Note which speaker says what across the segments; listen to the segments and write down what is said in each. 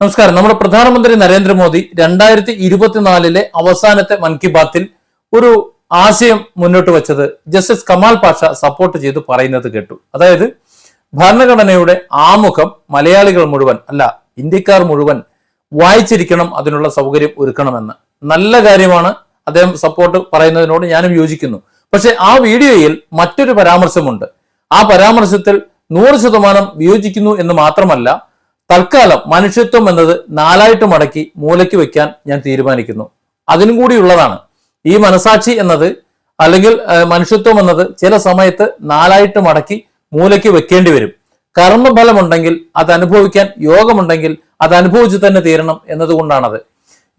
Speaker 1: നമസ്കാരം. നമ്മുടെ പ്രധാനമന്ത്രി നരേന്ദ്രമോദി രണ്ടായിരത്തി ഇരുപത്തിനാലിലെ അവസാനത്തെ മൻ കി ബാത്തിൽ ഒരു ആശയം മുന്നോട്ട് വെച്ചത് ജസ്റ്റിസ് കമാൽ പാഷ സപ്പോർട്ട് ചെയ്ത് പറയുന്നത് കേട്ടു. അതായത് ഭരണഘടനയുടെ ആമുഖം മലയാളികൾ മുഴുവൻ അല്ല ഇന്ത്യക്കാർ മുഴുവൻ വായിച്ചിരിക്കണം അതിനുള്ള സൗകര്യം ഒരുക്കണമെന്ന്. നല്ല കാര്യമാണ് അദ്ദേഹം സപ്പോർട്ട് പറയുന്നതിനോട് ഞാനും യോജിക്കുന്നു. പക്ഷെ ആ വീഡിയോയിൽ മറ്റൊരു പരാമർശമുണ്ട്. ആ പരാമർശത്തിൽ നൂറ് ശതമാനം വിയോജിക്കുന്നു എന്ന് മാത്രമല്ല തൽക്കാലം മനുഷ്യത്വം എന്നത് നാലായിട്ട് മടക്കി മൂലയ്ക്ക് വെക്കാൻ ഞാൻ തീരുമാനിക്കുന്നു. അതിനും കൂടി ഉള്ളതാണ്. ഈ മനസാക്ഷി എന്നത് അല്ലെങ്കിൽ മനുഷ്യത്വം എന്നത് ചില സമയത്ത് നാലായിട്ട് മടക്കി മൂലയ്ക്ക് വെക്കേണ്ടി വരും. കർമ്മഫലമുണ്ടെങ്കിൽ അത് അനുഭവിക്കാൻ യോഗമുണ്ടെങ്കിൽ അത് അനുഭവിച്ചു തന്നെ തീരണം എന്നതുകൊണ്ടാണത്.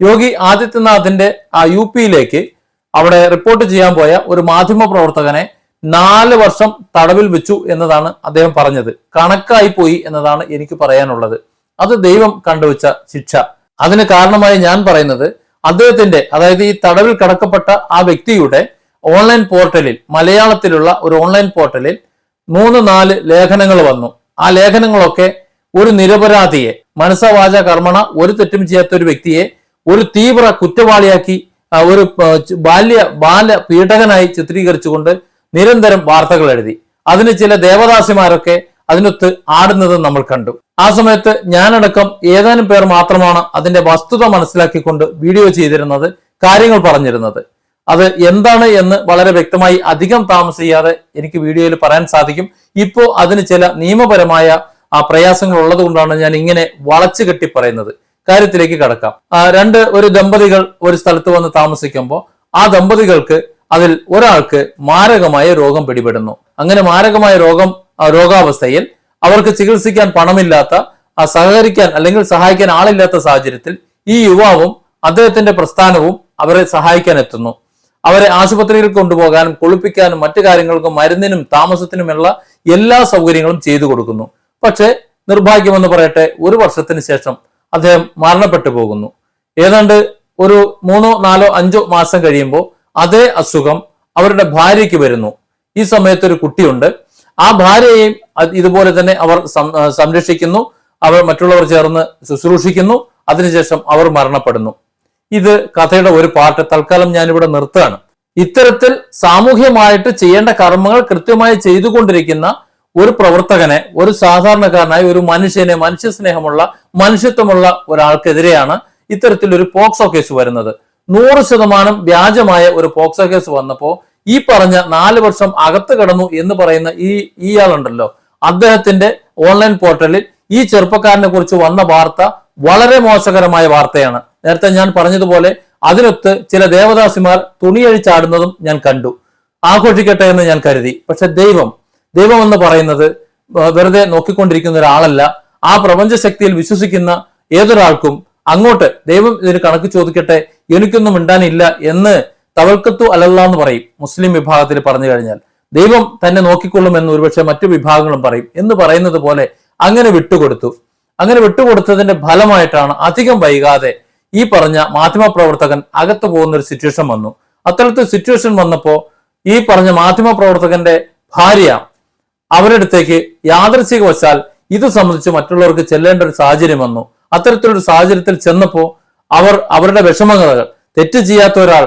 Speaker 1: യോഗി ആദിത്യനാഥിന്റെ ആ യു പിയിലേക്ക് അവിടെ റിപ്പോർട്ട് ചെയ്യാൻ പോയ ഒരു മാധ്യമ പ്രവർത്തകനെ നാല് വർഷം തടവിൽ വെച്ചു എന്നതാണ് അദ്ദേഹം പറഞ്ഞത്. കണക്കായി പോയി എന്നതാണ് എനിക്ക് പറയാനുള്ളത്. അത് ദൈവം കണ്ടുവച്ച ശിക്ഷ. അതിന് കാരണമായി ഞാൻ പറയുന്നത് അദ്ദേഹത്തിന്റെ അതായത് ഈ തടവിൽ കടക്കപ്പെട്ട ആ വ്യക്തിയുടെ ഓൺലൈൻ പോർട്ടലിൽ മലയാളത്തിലുള്ള ഒരു ഓൺലൈൻ പോർട്ടലിൽ മൂന്ന് നാല് ലേഖനങ്ങൾ വന്നു. ആ ലേഖനങ്ങളൊക്കെ ഒരു നിരപരാധിയെ മനസ്സവാച കർമ്മണ ഒരു തെറ്റും ചെയ്യാത്ത ഒരു വ്യക്തിയെ ഒരു തീവ്ര കുറ്റവാളിയാക്കി ഒരു ബാല്യ ബാല്യ ബാല പീഡകനായി ചിത്രീകരിച്ചുകൊണ്ട് നിരന്തരം വാർത്തകൾ എഴുതി. അതിന് ചില ദേവദാസിമാരൊക്കെ അതിനൊത്ത് ആടുന്നത് നമ്മൾ കണ്ടു. ആ സമയത്ത് ഞാനടക്കം ഏതാനും പേർ മാത്രമാണ് അതിന്റെ വസ്തുത മനസ്സിലാക്കിക്കൊണ്ട് വീഡിയോ ചെയ്തിരുന്നത് കാര്യങ്ങൾ പറഞ്ഞിരുന്നത്. അത് എന്താണ് എന്ന് വളരെ വ്യക്തമായി അധികം താമസിയാതെ എനിക്ക് വീഡിയോയിൽ പറയാൻ സാധിക്കും. ഇപ്പോ അതിന് ചില നിയമപരമായ ആ പ്രയാസങ്ങൾ ഉള്ളത് കൊണ്ടാണ് ഞാൻ ഇങ്ങനെ വളച്ചു കെട്ടി പറയുന്നത്. കാര്യത്തിലേക്ക് കടക്കാം. രണ്ട് ഒരു ദമ്പതികൾ ഒരു സ്ഥലത്ത് വന്ന് താമസിക്കുമ്പോൾ ആ ദമ്പതികൾക്ക് അതിൽ ഒരാൾക്ക് മാരകമായ രോഗം പിടിപെടുന്നു. അങ്ങനെ മാരകമായ രോഗം രോഗാവസ്ഥയിൽ അവർക്ക് ചികിത്സിക്കാൻ പണമില്ലാത്ത സഹകരിക്കാൻ അല്ലെങ്കിൽ സഹായിക്കാൻ ആളില്ലാത്ത സാഹചര്യത്തിൽ ഈ യുവാവും അദ്ദേഹത്തിന്റെ പ്രസ്ഥാനവും അവരെ സഹായിക്കാൻ എത്തുന്നു. അവരെ ആശുപത്രിയിൽ കൊണ്ടുപോകാനും കുളിപ്പിക്കാനും മറ്റു കാര്യങ്ങൾക്കും മരുന്നിനും താമസത്തിനുമുള്ള എല്ലാ സൗകര്യങ്ങളും ചെയ്തു കൊടുക്കുന്നു. പക്ഷേ നിർഭാഗ്യമെന്ന് പറയട്ടെ ഒരു വർഷത്തിന് ശേഷം അദ്ദേഹം മരണപ്പെട്ടു പോകുന്നു. ഏതാണ്ട് ഒരു മൂന്നോ നാലോ അഞ്ചോ മാസം കഴിയുമ്പോൾ അതേ അസുഖം അവരുടെ ഭാര്യയ്ക്ക് വരുന്നു. ഈ സമയത്ത് ഒരു കുട്ടിയുണ്ട്. ആ ഭാര്യയെയും ഇതുപോലെ തന്നെ അവർ സംരക്ഷിക്കുന്നു. അവർ മറ്റുള്ളവർ ചേർന്ന് ശുശ്രൂഷിക്കുന്നു. അതിനുശേഷം അവർ മരണപ്പെടുന്നു. ഇത് കഥയുടെ ഒരു പാർട്ട് തൽക്കാലം ഞാനിവിടെ നിർത്തുകയാണ്. ഇത്തരത്തിൽ സാമൂഹ്യമായിട്ട് ചെയ്യേണ്ട കർമ്മങ്ങൾ കൃത്യമായി ചെയ്തുകൊണ്ടിരിക്കുന്ന ഒരു പ്രവർത്തകനെ ഒരു സാധാരണക്കാരനായ ഒരു മനുഷ്യനെ മനുഷ്യ സ്നേഹമുള്ള മനുഷ്യത്വമുള്ള ഒരാൾക്കെതിരെയാണ് ഇത്തരത്തിൽ ഒരു പോക്സോ കേസ് വരുന്നത്. നൂറ് ശതമാനം വ്യാജമായ ഒരു പോക്സോ കേസ് വന്നപ്പോ ഈ പറഞ്ഞ നാല് വർഷം അകത്ത് കിടന്നു എന്ന് പറയുന്ന ഈ ഇയാളുണ്ടല്ലോ അദ്ദേഹത്തിന്റെ ഓൺലൈൻ പോർട്ടലിൽ ഈ ചെറുപ്പക്കാരനെ കുറിച്ച് വന്ന വാർത്ത വളരെ മോശകരമായ വാർത്തയാണ്. നേരത്തെ ഞാൻ പറഞ്ഞതുപോലെ അതിനൊത്ത് ചില ദേവദാസിമാർ തുണിയഴിച്ചാടുന്നതും ഞാൻ കണ്ടു. ആഘോഷിക്കട്ടെ എന്ന് ഞാൻ കരുതി. പക്ഷെ ദൈവം ദൈവം എന്ന് പറയുന്നത് വെറുതെ നോക്കിക്കൊണ്ടിരിക്കുന്ന ഒരാളല്ല. ആ പ്രപഞ്ച ശക്തിയിൽ വിശ്വസിക്കുന്ന ഏതൊരാൾക്കും അങ്ങോട്ട് ദൈവം ഇതിന് കണക്ക് ചോദിക്കട്ടെ എനിക്കൊന്നും മിണ്ടാനില്ല എന്ന് തവൽക്കത്തു അലല്ല എന്ന് പറയും. മുസ്ലിം വിഭാഗത്തിൽ പറഞ്ഞു കഴിഞ്ഞാൽ ദൈവം തന്നെ നോക്കിക്കൊള്ളുമെന്ന് ഒരുപക്ഷെ മറ്റു വിഭാഗങ്ങളും പറയും എന്ന് പറയുന്നത് പോലെ അങ്ങനെ വിട്ടുകൊടുത്തു. അങ്ങനെ വിട്ടുകൊടുത്തതിന്റെ ഫലമായിട്ടാണ് അധികം വൈകാതെ ഈ പറഞ്ഞ മാധ്യമപ്രവർത്തകൻ അകത്തു പോകുന്ന ഒരു സിറ്റുവേഷൻ വന്നു. അത്തരത്തിൽ സിറ്റുവേഷൻ വന്നപ്പോ ഈ പറഞ്ഞ മാധ്യമപ്രവർത്തകന്റെ ഭാര്യ അവരടുത്തേക്ക് അടുത്തേക്ക് യാദൃശികവശാൽ ഇത് സംബന്ധിച്ച് മറ്റുള്ളവർക്ക് ചെല്ലേണ്ട ഒരു സാഹചര്യം വന്നു. അത്തരത്തിലൊരു സാഹചര്യത്തിൽ ചെന്നപ്പോൾ അവർ അവരുടെ വിഷമങ്ങൾ തെറ്റ് ചെയ്യാത്ത ഒരാൾ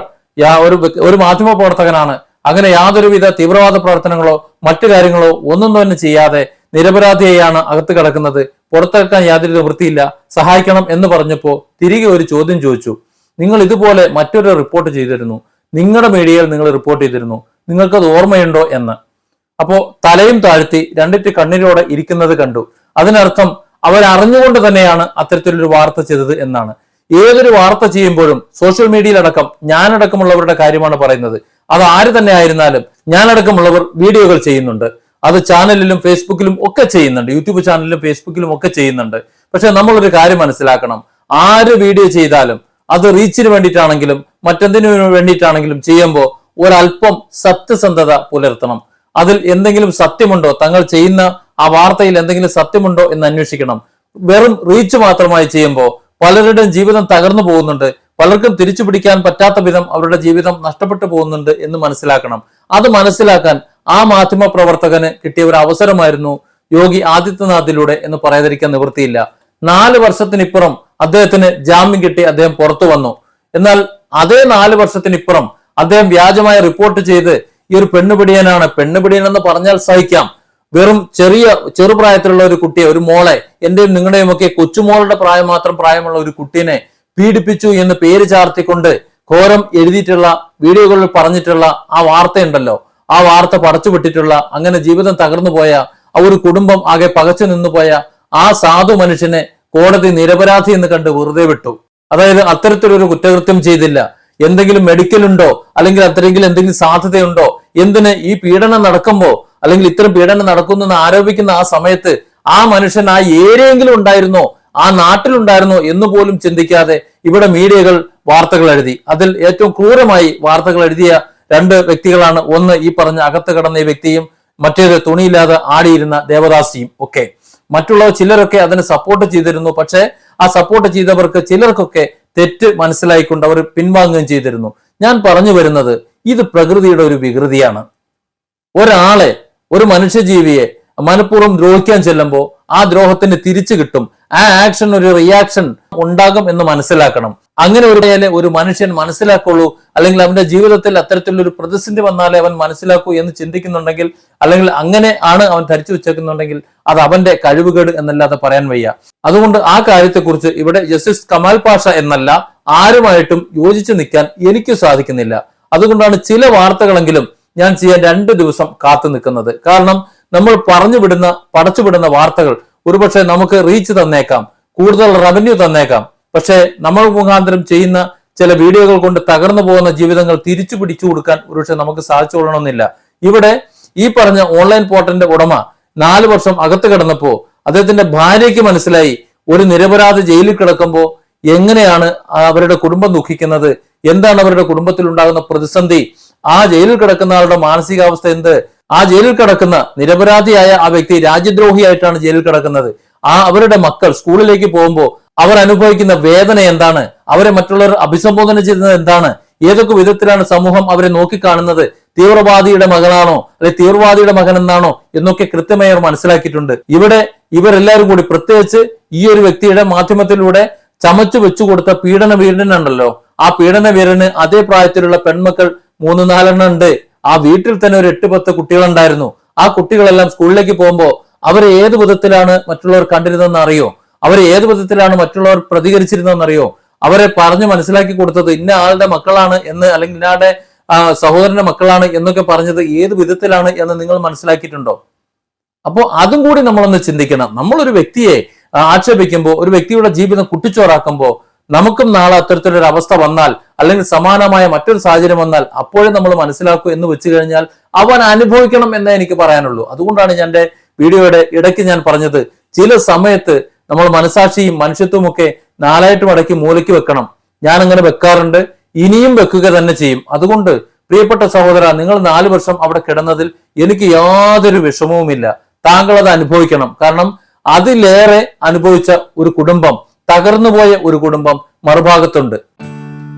Speaker 1: ഒരു ഒരു മാധ്യമ പ്രവർത്തകനാണ് അങ്ങനെ യാതൊരുവിധ തീവ്രവാദ പ്രവർത്തനങ്ങളോ മറ്റു കാര്യങ്ങളോ ഒന്നും തന്നെ ചെയ്യാതെ നിരപരാധിയെയാണ് അകത്ത് കിടക്കുന്നത്. പുറത്തെടുക്കാൻ യാതൊരു നിവൃത്തിയില്ല സഹായിക്കണം എന്ന് പറഞ്ഞപ്പോ തിരികെ ഒരു ചോദ്യം ചോദിച്ചു. നിങ്ങൾ ഇതുപോലെ മറ്റൊരു റിപ്പോർട്ട് ചെയ്തിരുന്നു. നിങ്ങളുടെ മീഡിയയിൽ നിങ്ങൾ റിപ്പോർട്ട് ചെയ്തിരുന്നു. നിങ്ങൾക്കത് ഓർമ്മയുണ്ടോ? എന്ന്. അപ്പോ തലയും താഴ്ത്തി രണ്ടിറ്റ് കണ്ണീരോടെ ഇരിക്കുന്നത് കണ്ടു. അതിനർത്ഥം അവരറിഞ്ഞുകൊണ്ട് തന്നെയാണ് അത്തരത്തിലൊരു വാർത്ത ചെയ്തത് എന്നാണ്. ഏതൊരു വാർത്ത ചെയ്യുമ്പോഴും സോഷ്യൽ മീഡിയയിലടക്കം ഞാനടക്കമുള്ളവരുടെ കാര്യമാണ് പറയുന്നത്. അത് ആര് തന്നെ ആയിരുന്നാലും ഞാനടക്കമുള്ളവർ വീഡിയോകൾ ചെയ്യുന്നുണ്ട്. അത് ചാനലിലും ഫേസ്ബുക്കിലും ഒക്കെ ചെയ്യുന്നുണ്ട്. യൂട്യൂബ് ചാനലിലും ഫേസ്ബുക്കിലും ഒക്കെ ചെയ്യുന്നുണ്ട്. പക്ഷെ നമ്മളൊരു കാര്യം മനസ്സിലാക്കണം. ആര് വീഡിയോ ചെയ്താലും അത് റീച്ചിന് വേണ്ടിയിട്ടാണെങ്കിലും മറ്റെന്തിനു വേണ്ടിയിട്ടാണെങ്കിലും ചെയ്യുമ്പോൾ ഒരല്പം സത്യസന്ധത പുലർത്തണം. അതിൽ എന്തെങ്കിലും സത്യമുണ്ടോ? തങ്ങൾ ചെയ്യുന്ന ആ വാർത്തയിൽ എന്തെങ്കിലും സത്യമുണ്ടോ എന്ന് അന്വേഷിക്കണം. വെറും റീച്ച് മാത്രമായി ചെയ്യുമ്പോൾ പലരുടെയും ജീവിതം തകർന്നു പോകുന്നുണ്ട്. പലർക്കും തിരിച്ചു പിടിക്കാൻ പറ്റാത്ത വിധം അവരുടെ ജീവിതം നഷ്ടപ്പെട്ടു പോകുന്നുണ്ട് എന്ന് മനസ്സിലാക്കണം. അത് മനസ്സിലാക്കാൻ ആ മാധ്യമ പ്രവർത്തകന് കിട്ടിയ ഒരു അവസരമായിരുന്നു യോഗി ആദിത്യനാഥിലൂടെ എന്ന് പറയാതിരിക്കാൻ നിവൃത്തിയില്ല. നാല് വർഷത്തിനിപ്പുറം അദ്ദേഹത്തിന് ജാമ്യം കിട്ടി അദ്ദേഹം പുറത്തു വന്നു. എന്നാൽ അതേ നാല് വർഷത്തിനിപ്പുറം അദ്ദേഹം വ്യാജമായ റിപ്പോർട്ട് ചെയ്ത് ഈ ഒരു പെണ്ണുപിടിയനാണ്. പെണ്ണുപിടിയൻ എന്ന് പറഞ്ഞാൽ സഹിക്കാം. വെറും ചെറിയ ചെറുപ്രായത്തിലുള്ള ഒരു കുട്ടിയെ ഒരു മോളെ എന്റെയും നിങ്ങളുടെയും ഒക്കെ കൊച്ചുമോളുടെ പ്രായം മാത്രം പ്രായമുള്ള ഒരു കുട്ടീനെ പീഡിപ്പിച്ചു എന്ന് പേര് ചാർത്തിക്കൊണ്ട് ഘോരം എഴുതിയിട്ടുള്ള വീഡിയോകളിൽ പറഞ്ഞിട്ടുള്ള ആ വാർത്തയുണ്ടല്ലോ. ആ വാർത്ത പടച്ചുവിട്ടിട്ടുള്ള അങ്ങനെ ജീവിതം തകർന്നു പോയ ആ ഒരു കുടുംബം ആകെ പകച്ചു നിന്നു പോയ ആ സാധു മനുഷ്യനെ കോടതി നിരപരാധി എന്ന് കണ്ട് വെറുതെ വിട്ടു. അതായത് അത്തരത്തിലൊരു കുറ്റകൃത്യം ചെയ്തില്ല. എന്തെങ്കിലും മെഡിക്കൽ ഉണ്ടോ? അല്ലെങ്കിൽ അത്തരെങ്കിലും എന്തെങ്കിലും സാധ്യതയുണ്ടോ? എന്തിന് ഈ പീഡനം നടക്കുമ്പോ അല്ലെങ്കിൽ ഇത്തരം പീഡനം നടക്കുന്നു എന്ന് ആരോപിക്കുന്ന ആ സമയത്ത് ആ മനുഷ്യൻ ആ ഏരിയെങ്കിലും ഉണ്ടായിരുന്നോ? ആ നാട്ടിലുണ്ടായിരുന്നോ എന്ന് പോലും ചിന്തിക്കാതെ ഇവിടെ മീഡിയകൾ വാർത്തകൾ എഴുതി. അതിൽ ഏറ്റവും ക്രൂരമായി വാർത്തകൾ എഴുതിയ രണ്ട് വ്യക്തികളാണ്. ഒന്ന് ഈ പറഞ്ഞ അകത്ത് കടന്ന ഈ വ്യക്തിയും മറ്റേത് തുണിയില്ലാതെ ആടിയിരുന്ന ദേവദാസിയും ഒക്കെ. മറ്റുള്ളവർ ചിലരൊക്കെ അതിന് സപ്പോർട്ട് ചെയ്തിരുന്നു. പക്ഷേ ആ സപ്പോർട്ട് ചെയ്തവർക്ക് ചിലർക്കൊക്കെ തെറ്റ് മനസ്സിലായിക്കൊണ്ട് അവർ പിൻവാങ്ങുകയും ചെയ്തിരുന്നു. ഞാൻ പറഞ്ഞു വരുന്നത് ഇത് പ്രകൃതിയുടെ ഒരു വികൃതിയാണ്. ഒരാളെ ഒരു മനുഷ്യജീവിയെ മനഃപൂർവം ദ്രോഹിക്കാൻ ചെല്ലുമ്പോൾ ആ ദ്രോഹത്തിന് തിരിച്ചു കിട്ടും. ആ ആക്ഷൻ ഒരു റിയാക്ഷൻ ഉണ്ടാകും എന്ന് മനസ്സിലാക്കണം. അങ്ങനെ ഒരു ഒരു മനുഷ്യൻ മനസ്സിലാക്കുള്ളൂ അല്ലെങ്കിൽ അവന്റെ ജീവിതത്തിൽ അത്തരത്തിലുള്ള ഒരു പ്രതിസന്ധി വന്നാലേ അവൻ മനസ്സിലാക്കൂ എന്ന് ചിന്തിക്കുന്നുണ്ടെങ്കിൽ അല്ലെങ്കിൽ അങ്ങനെ ആണ് അവൻ ധരിച്ചു വെച്ചേക്കുന്നുണ്ടെങ്കിൽ അത് അവന്റെ കഴിവുകേട് എന്നല്ലാതെ പറയാൻ വയ്യ. അതുകൊണ്ട് ആ കാര്യത്തെക്കുറിച്ച് ഇവിടെ ജസ്റ്റിസ് കമാൽ പാഷ എന്നല്ല ആരുമായിട്ടും യോജിച്ചു നിൽക്കാൻ എനിക്ക് സാധിക്കുന്നില്ല. അതുകൊണ്ടാണ് ചില വാർത്തകളെങ്കിലും ഞാൻ ചെയ്യാൻ രണ്ട് ദിവസം കാത്തു നിൽക്കുന്നത്. കാരണം നമ്മൾ പറഞ്ഞു വിടുന്ന പടച്ചു വിടുന്ന വാർത്തകൾ ഒരുപക്ഷെ നമുക്ക് റീച്ച് തന്നേക്കാം. കൂടുതൽ റവന്യൂ തന്നേക്കാം. പക്ഷേ നമ്മൾ മുഖാന്തരം ചെയ്യുന്ന ചില വീഡിയോകൾ കൊണ്ട് തകർന്നു പോകുന്ന ജീവിതങ്ങൾ തിരിച്ചു പിടിച്ചു കൊടുക്കാൻ ഒരുപക്ഷെ നമുക്ക് സാധിച്ചുകൊള്ളണമെന്നില്ല ഇവിടെ ഈ പറഞ്ഞ ഓൺലൈൻ പോർട്ടലിന്റെ ഉടമ നാല് വർഷം അകത്ത് കിടന്നപ്പോ അദ്ദേഹത്തിന്റെ ഭാര്യയ്ക്ക് മനസ്സിലായി ഒരു നിരപരാധ ജയിലിൽ കിടക്കുമ്പോൾ എങ്ങനെയാണ് അവരുടെ കുടുംബം ദുഃഖിക്കുന്നത്? എന്താണ് അവരുടെ കുടുംബത്തിൽ ഉണ്ടാകുന്ന പ്രതിസന്ധി? ആ ജയിലിൽ കിടക്കുന്ന ആളുടെ മാനസികാവസ്ഥ എന്ത്? ആ ജയിലിൽ കിടക്കുന്ന നിരപരാധിയായ ആ വ്യക്തി രാജ്യദ്രോഹിയായിട്ടാണ് ജയിലിൽ കിടക്കുന്നത്. ആ അവരുടെ മക്കൾ സ്കൂളിലേക്ക് പോകുമ്പോൾ അവർ അനുഭവിക്കുന്ന വേദന എന്താണ്? അവരെ മറ്റുള്ളവർ അഭിസംബോധന ചെയ്യുന്നത് എന്താണ്? ഏതൊക്കെ വിധത്തിലാണ് സമൂഹം അവരെ നോക്കിക്കാണുന്നത്? തീവ്രവാദിയുടെ മകനാണോ അല്ലെ തീവ്രവാദിയുടെ മകൻ എന്നാണോ? എന്നൊക്കെ കൃത്യമായി അവർ മനസ്സിലാക്കിയിട്ടുണ്ട്. ഇവിടെ ഇവരെല്ലാവരും കൂടി പ്രത്യേകിച്ച് ഈ ഒരു വ്യക്തിയുടെ മാധ്യമത്തിലൂടെ ചമച്ചു വെച്ചു കൊടുത്ത പീഡന വീരനുണ്ടല്ലോ ആ പീഡന വീരന് അതേ പ്രായത്തിലുള്ള പെൺമക്കൾ മൂന്ന് നാലെണ്ണം ഉണ്ട്. ആ വീട്ടിൽ തന്നെ ഒരു എട്ട് പത്ത് കുട്ടികളുണ്ടായിരുന്നു. ആ കുട്ടികളെല്ലാം സ്കൂളിലേക്ക് പോകുമ്പോൾ അവർ ഏത് വിധത്തിലാണ് മറ്റുള്ളവർ കണ്ടിരുന്നതെന്ന് അറിയോ? അവർ ഏത് വിധത്തിലാണ് മറ്റുള്ളവർ പ്രതികരിച്ചിരുന്നതെന്ന് അറിയോ അവരെ പറഞ്ഞു മനസ്സിലാക്കി കൊടുത്തത് ഇന്ന ആളുടെ മക്കളാണ് എന്ന് അല്ലെങ്കിൽ ഇന്നാളുടെ സഹോദരന്റെ മക്കളാണ് എന്നൊക്കെ പറഞ്ഞത് ഏത് വിധത്തിലാണ് എന്ന് നിങ്ങൾ മനസ്സിലാക്കിയിട്ടുണ്ടോ? അപ്പോൾ അതും കൂടി നമ്മളൊന്ന് ചിന്തിക്കണം. നമ്മളൊരു വ്യക്തിയെ ആക്ഷേപിക്കുമ്പോൾ ഒരു വ്യക്തിയുടെ ജീവിതം കുട്ടിച്ചോറാക്കുമ്പോൾ നമുക്കും നാളെ അത്തരത്തിലൊരു അവസ്ഥ വന്നാൽ അല്ലെങ്കിൽ സമാനമായ മറ്റൊരു സാഹചര്യം വന്നാൽ അപ്പോഴും നമ്മൾ മനസ്സിലാക്കൂ എന്ന് വെച്ച് കഴിഞ്ഞാൽ അവൻ അനുഭവിക്കണം എന്നേ എനിക്ക് പറയാനുള്ളൂ. അതുകൊണ്ടാണ് ഞാൻ എന്റെ വീഡിയോയുടെ ഇടയ്ക്ക് ഞാൻ പറഞ്ഞത് ചില സമയത്ത് നമ്മൾ മനസാക്ഷിയും മനുഷ്യത്വവും ഒക്കെ നാലായിട്ട് മടക്കി മൂലയ്ക്ക് വെക്കണം. ഞാൻ അങ്ങനെ വെക്കാറുണ്ട് ഇനിയും വെക്കുക തന്നെ ചെയ്യും. അതുകൊണ്ട് പ്രിയപ്പെട്ട സഹോദര നിങ്ങൾ നാല് വർഷം അവിടെ കിടന്നതിൽ എനിക്ക് യാതൊരു വിഷമവുമില്ല. താങ്കൾ അത് അനുഭവിക്കണം. കാരണം അതിലേറെ അനുഭവിച്ച ഒരു കുടുംബം തകർന്നുപോയ ഒരു കുടുംബം മറുഭാഗത്തുണ്ട്.